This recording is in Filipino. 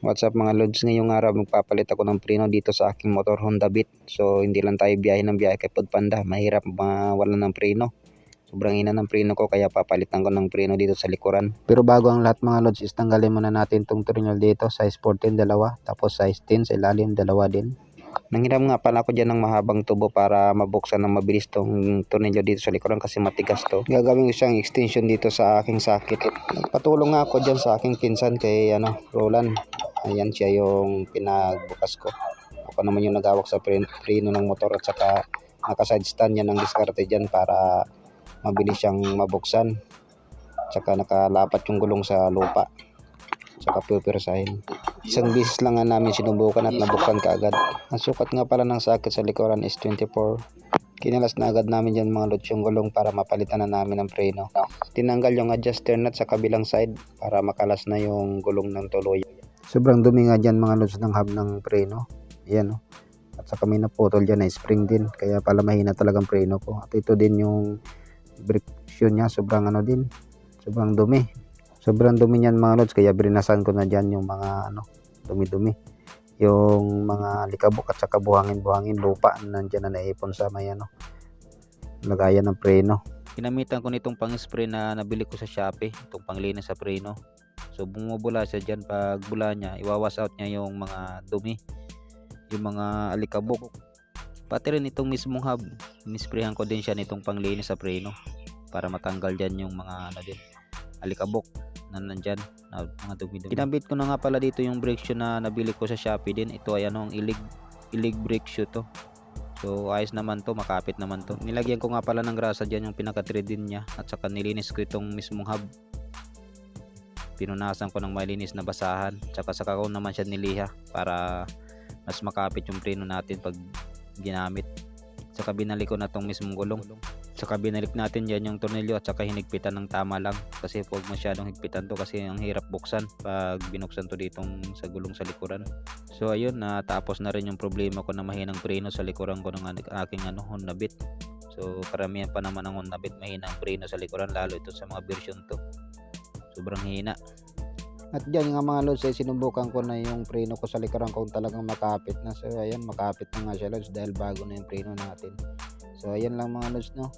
What's up mga lods, ngayong araw magpapalit ako ng preno dito sa aking motor Honda Beat. So hindi lang tayo biyahe ng biyahe kay Panda, mahirap mawalan ng preno. Sobrang ina ng preno ko kaya papalitan ko ng preno dito sa likuran. Pero bago ang lahat mga lods, is tanggalin muna natin tong tornilyo dito, size 14 dalawa, tapos size 10 sa ilalim dalawa din. Nanghiram nga pala ako dyan ng mahabang tubo para mabuksan ng mabilis tong tornilyo dito sa likuran kasi matigas to. Gagawin ko siyang extension dito sa aking sakit. Patulong nga ako dyan sa aking pinsan kay ano, Roland. Ayan siya yung pinagbukas ko. Ako naman yung nagawak sa pre- preno ng motor at saka naka-side stand yan ng diskarte dyan para mabilis siyang mabuksan. Tsaka nakalapat yung gulong sa lupa. Tsaka pupirsahin. Isang bisis lang nga namin sinubukan at nabuksan kaagad. Ang sukat nga pala ng sakit sa likuran is 24. Kinalas na agad namin dyan mga lods yung gulong para mapalitan na namin ng preno. Tinanggal yung adjuster nut sa kabilang side para makalas na yung gulong ng tuloy. Sobrang dumi nga dyan mga lods ng hub ng preno. Ayan o. At saka may naputol dyan na spring din. Kaya pala mahina talagang preno ko. At ito din yung friction niya. Sobrang ano din. Sobrang dumi. Sobrang dumi niyan mga lods. Kaya brinasan ko na dyan yung mga ano dumi-dumi. Yung mga likabok at saka buhangin-buhangin lupa nandyan na naipon sa may ano lagayan ng preno. Ginamitan ko nitong pang-spray na nabili ko sa Shopee, itong panglinis sa preno. So bumubula siya dyan pag bula niya, iwawas out niya yung mga dumi, yung mga alikabok. Pati rin itong mismong hub, nisprayan ko din siya nitong panglinis sa preno para matanggal dyan yung mga ano din, alikabok na nandyan, na mga dumi-dumi. Kinabit ko na nga pala dito yung brake shoe na nabili ko sa Shopee din. Ito ay anong ilig, ilig brake shoe to. So ayos naman to, makapit naman to. Nilagyan ko nga pala ng grasa dyan yung pinaka-thread din niya at saka nilinis ko itong mismong hub. Pinunasan ko ng malinis na basahan. Tsaka saka ko naman siya niliha para mas makapit yung preno natin pag ginamit. Tsaka binalik ko na tong mismong gulong. Tsaka binalik natin dyan yung tornilyo at saka hinigpitan ng tama lang. Kasi huwag masyadong higpitan to kasi ang hirap buksan pag binuksan to ditong sa gulong sa likuran. So ayun, natapos na rin yung problema ko na mahinang preno sa likuran ko ng aking ano, Honda Beat. So karamihan pa naman ng Honda Beat mahinang preno sa likuran lalo ito sa mga version to. Sobrang hina. At dyan nga mga lods ay sinubukan ko na yung preno ko sa likuran kung talagang makapit na. So ayan, makapit na nga siya lods dahil bago na yung preno natin. So ayan lang mga lods no.